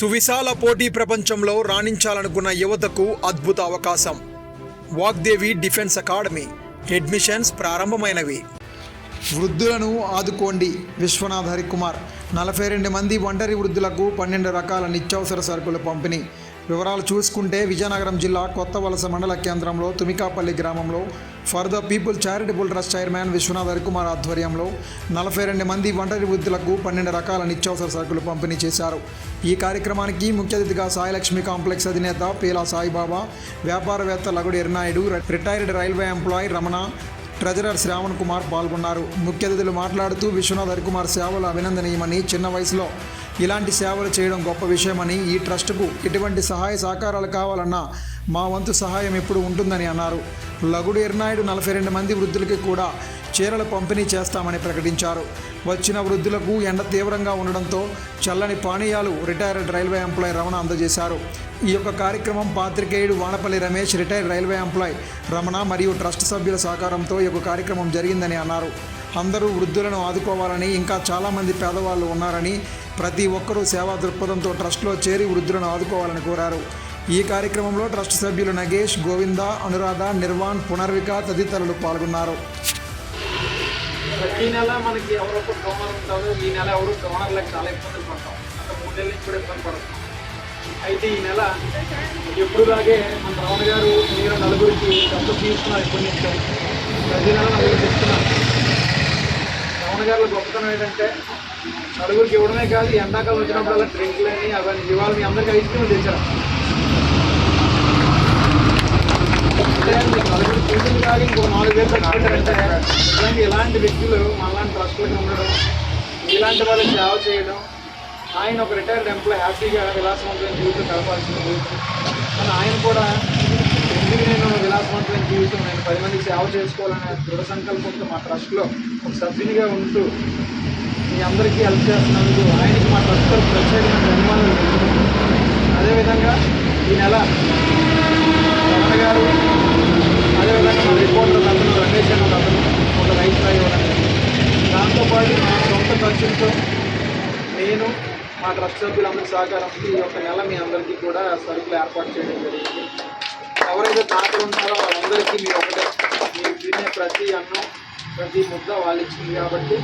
సువిశాల పోటీ ప్రపంచంలో రాణించాలనుకున్న యువతకు అద్భుత అవకాశం. Vagdevi defence academy. అడ్మిషన్స్ ప్రారంభమైనవి. వృద్ధులను ఆదుకోండి విశ్వనాథ్ హరికుమార్. నలభై రెండు మంది ఒంటరి వృద్ధులకు పన్నెండు రకాల నిత్యావసర సరుకుల పంపిణీ. వివరాలు చూసుకుంటే విజయనగరం జిల్లా కొత్త వలస మండల కేంద్రంలో తుమికాపల్లి గ్రామంలో for the people charitable trust chairman Vishwanath Harikumar ఆధ్వర్యంలో నలభై రెండు మంది ఒంటరి వృద్ధులకు పన్నెండు రకాల నిత్యావసర సరుకులు పంపిణీ చేశారు. ఈ కార్యక్రమానికి ముఖ్య అతిథిగా సాయిలక్ష్మి కాంప్లెక్స్ అధినేత పీలా సాయిబాబా వ్యాపారవేత్త Lagudi Yernaidu retired railway employee Ramana treasurer Shravan Kumar పాల్గొన్నారు. ముఖ్య అతిథులు మాట్లాడుతూ విశ్వనాథ్ హరికుమార్ సేవలు అభినందనీయమని చిన్న వయసులో ఇలాంటి సేవలు చేయడం గొప్ప విషయమని ఈ ట్రస్టుకు ఎటువంటి సహాయ సహకారాలు కావాలన్నా మా వంతు సహాయం ఎప్పుడు ఉంటుందని అన్నారు. లగుడు ఎర్నాయుడు నలభై రెండు మంది వృద్ధులకి కూడా చీరలు పంపిణీ చేస్తామని ప్రకటించారు. వచ్చిన వృద్ధులకు ఎండ తీవ్రంగా ఉండడంతో చల్లని పానీయాలు రిటైర్డ్ రైల్వే ఎంప్లాయ్ రమణ అందజేశారు. ఈ యొక్క కార్యక్రమం పాత్రికేయుడు Vanapalli Ramesh retired railway employee Ramana మరియు ట్రస్ట్ సభ్యుల సహకారంతో ఈ యొక్క కార్యక్రమం జరిగిందని అన్నారు. అందరూ వృద్ధులను ఆదుకోవాలని ఇంకా చాలామంది పేదవాళ్ళు ఉన్నారని ప్రతి ఒక్కరూ సేవా దృక్పథంతో ట్రస్ట్లో చేరి వృద్ధులను ఆదుకోవాలని కోరారు. ఈ కార్యక్రమంలో ట్రస్ట్ సభ్యులు నగేష్ గోవింద అనురాధ నిర్వాణ్ పునర్విక తదితరులు పాల్గొన్నారు. ప్రతి నెల మనకి ఎవరొక డోనర్ ఉంటారో. ఈ నెల ఎవరు డోనర్లకు చాలా ఇబ్బందులు పడతాం. గత మూడేళ్ళ నుంచి కూడా ఇబ్బంది పడుతున్నాం అయితే ఈ నెల ఎప్పుడులాగే మన రావణ గారు మీరు నలుగురికి డబ్బు తీసుకున్నారు ఇప్పటి నుంచి. ప్రతి నెల నలుగురికి ఇస్తున్నారు రావణ గారు గొప్పతనం ఏంటంటే నలుగురికి ఇవ్వడమే కాదు ఎండాకాలం వచ్చినప్పుడల్లా డ్రింక్లని అవన్నీ ఇవాళ మీ అందరికీ ఐస్ క్రీమ్ తెచ్చారు అంటే మీకు నలుగురు కూతురు కాదు ఇంకో నాలుగు వేలు ఇలాంటి ఇలాంటి వ్యక్తులు మనలాంటి ట్రస్టులకు ఉండడం ఇలాంటి వాళ్ళకి సేవ చేయడం ఆయన ఒక రిటైర్డ్ ఎంప్లాయ్ హ్యాపీగా విలాసవంతమైన జీవితం గడపాల్సింది కానీ ఆయన కూడా ఎందుకు నేను విలాసవంతమైన జీవితం నేను పది మందికి సేవ చేసుకోవాలనే దృఢ సంకల్పంతో మా ట్రస్ట్లో ఒక సభ్యునిగా ఉంటూ మీ అందరికీ హెల్ప్ చేస్తున్నందుకు ఆయనకి మా ట్రస్ట్ ప్రత్యేకమైన ధన్యవాదాలు అదేవిధంగా ఈ నెల రమణ గారు అదేవిధంగా మన రిపోర్టర్ అతను రమేష్ అన్న అతను ఒక రైతు ఇవ్వడం దాంతోపాటు నా సొంత ఖర్చులతో నేను మా ట్రస్ట్ సభ్యులందరి సహకారంతో ఈ యొక్క నెల మీ అందరికీ కూడా సరుకులు ఏర్పాటు చేయడం జరిగింది. ఎవరైతే తాతలు ఉంటారో వాళ్ళందరికీ మీరు ఒకటే మీరు తినే ప్రతి అన్నం ప్రతి ముద్ద వాళ్ళు ఇచ్చింది కాబట్టి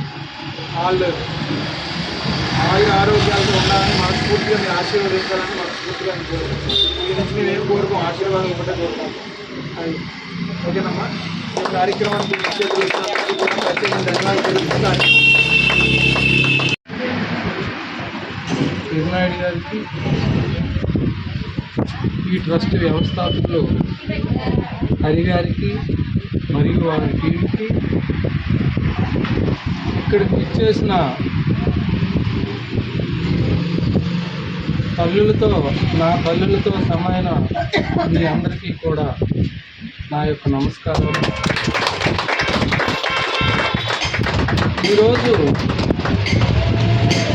వాళ్ళు ఆయు ఆరోగ్యాలతో ఉండాలని మనస్ఫూర్తిగా మీరు ఆశీర్వదించాలని మనస్ఫూర్తిగా నేను కోరుకుంటున్నాను. మీ నుంచి మేము ఏం కోరుకోం ఆశీర్వాదం ఒకటే కోరుకోం అది ఓకేనమ్మా? ఈ కార్యక్రమానికి నిశ్చేతులు ప్రత్యేకంగా ధన్యవాదాలు తెలుపుతున్నాను. తిరునాయుడు గారికి ఈ ట్రస్ట్ వ్యవస్థాపకులు హరి గారికి మరియు వారి టీంకి ఇక్కడికి ఇచ్చేసిన తల్లులతో నా తల్లులతో సమైన మీ అందరికీ కూడా నా యొక్క నమస్కారం ఈరోజు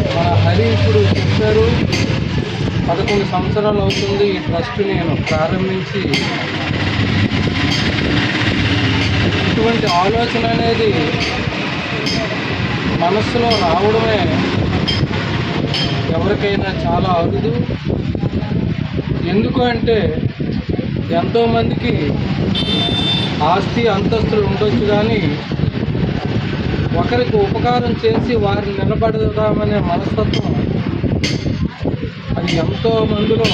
మన హరి ఇప్పుడు చెప్పారు పదకొండు సంవత్సరాలు అవుతుంది ఈ ట్రస్ట్ నేను ప్రారంభించి ఇటువంటి ఆలోచన అనేది మనస్సులో రావడమే ఎవరికైనా చాలా అరుదు. ఎందుకు అంటే ఎంతోమందికి ఆస్తి అంతస్తులు ఉండొచ్చు కానీ ఒకరికి ఉపకారం చేసి వారిని నిలబడదామనే మనస్తత్వం అది ఎంతో మందిలో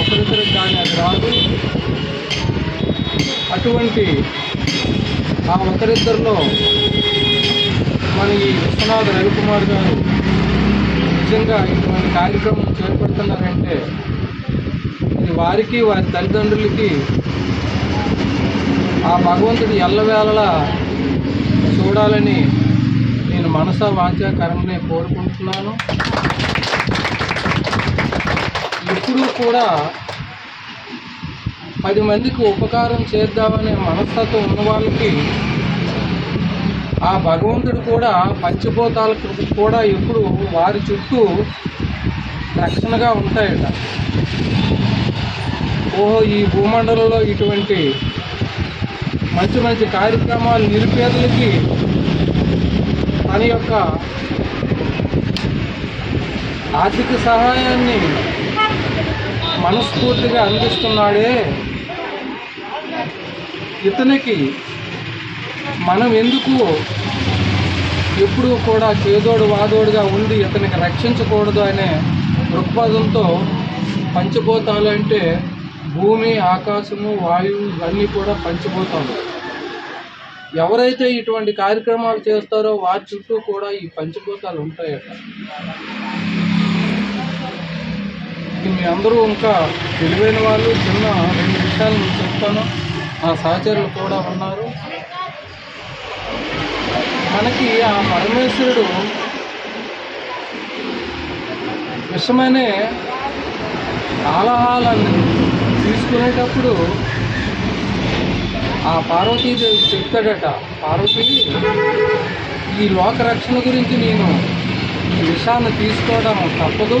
ఒకరిద్దరికి కానీ అది రాదు అటువంటి ఆ ఒకరిద్దరిలో మన ఈ విశ్వనాథ్ రవికుమార్ గారు నిజంగా ఇటువంటి కార్యక్రమం చేపడుతున్నారంటే ఇది వారికి వారి తల్లిదండ్రులకి ఆ భగవంతుడు ఎల్లవేళలా చూడాలని నేను మనసా వాంఛా కోరుకుంటున్నాను. ఎప్పుడూ కూడా పది మందికి ఉపకారం చేద్దామనే మనస్తత్వం ఉన్న వాళ్ళకి ఆ భగవంతుడు కూడా పంచభూతాల కూడా ఎప్పుడు వారి చుట్టూ రక్షణగా ఉంటాయట. ఓహో ఈ భూమండలంలో ఇటువంటి మంచి మంచి కార్యక్రమాలు నిరుపేదలకి తన యొక్క ఆర్థిక సహాయాన్ని మనస్ఫూర్తిగా అందిస్తున్నాడే. ఇతనికి మనం ఎందుకు ఎప్పుడూ కూడా చేదోడు వాదోడుగా ఉండి ఇతనికి రక్షించకూడదు అనే దృక్పథంతో పంచభూతాలు అంటే భూమి ఆకాశము వాయువు ఇవన్నీ కూడా పంచభూతాలు. ఎవరైతే ఇటువంటి కార్యక్రమాలు చేస్తారో వారి చుట్టూ కూడా ఈ పంచభూతాలు ఉంటాయట. మీ అందరూ ఇంకా తెలివైన వాళ్ళు చిన్న రెండు విషయాలు చెప్తాను. నా సహచరులు కూడా ఉన్నారు. మనకి ఆ పరమేశ్వరుడు విషమనే ఆలహాలను తీసుకునేటప్పుడు ఆ పార్వతీదేవి చెప్తాడట పార్వతి ఈ లోకరక్షణ గురించి నేను ఈ విషయాన్ని తీసుకోవడం తప్పదు.